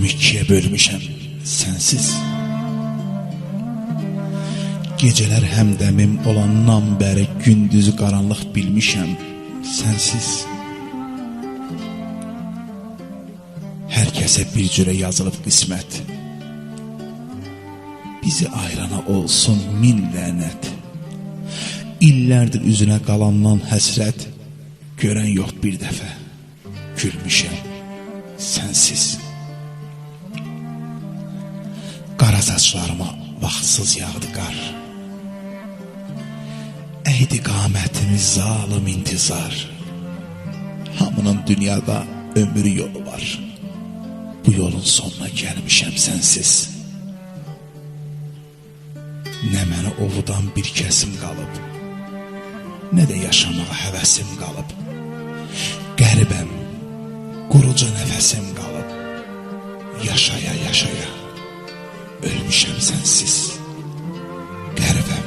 ömrümü ikiye bölmüşəm sənsiz Gecələr həm dəmim olandan bəri gündüzü qaranlıq bilmişəm sənsiz Hər kəsə bir cürə yazılıb qismət. Bizi ayrana olsun min lənət. İllərdir üzünə qalandan həsrət. Görən yox bir dəfə. Gülmüşəm. Sənsiz Qara saçlarıma vaxtsız yağdı qar. Əydi qamətimiz zalım intizar. Hamının dünyada ömrü yolu var. Bu yolun sonuna gəlmişəm sənsiz. Nə məni ovudan bir kəsim qalıb, nə də yaşamağa həvəsim qalıb. Qəribəm, quruca nəfəsim qalıb. Yaşaya yaşaya ölmüşəm sənsiz. Qəribəm,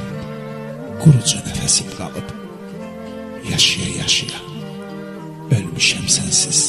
quruca nəfəsim qalıb. Yaşaya yaşaya ölmüşəm sənsiz.